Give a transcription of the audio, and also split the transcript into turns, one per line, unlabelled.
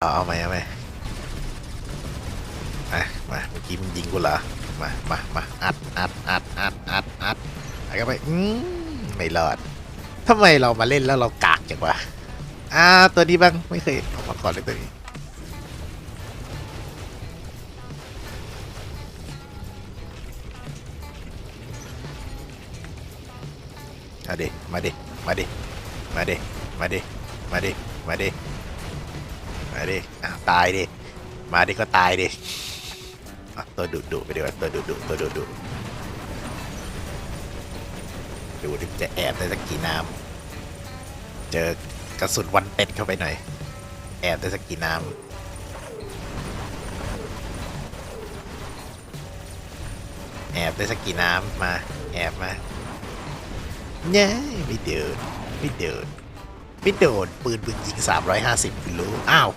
เอาเอาไหมเอาไหมมามาเมื่อกี้มึงยิงกูเหรอมามามาอัดอัดอัดอัดอัดอัดอัดเข้าไปอืมไม่รอดทำไมเรามาเล่นแล้วเรากากจังวะอ่าตัวนี้บ้างไม่เคยออกมาก่อนเลยตัวนี้มาดิมาดิมาดิมาดิมาดิมาดิมาดิ มาดิอะตายดิ มาดิก็ตายดิอะตัวดุดุไปดีกว่าตัวดุดุตัวดุดุดูดิจะแอบได้สักกี่น้ำเจอกระสุนวันเป็ดเข้าไปหน่อย แอบได้สักกี่น้ำแอบได้สักกี่น้ำมา แอบมาเย้ไม่เดินไม่เดิน ไม่โดนปืนมึงยิง 350คุณรู้ อ้าว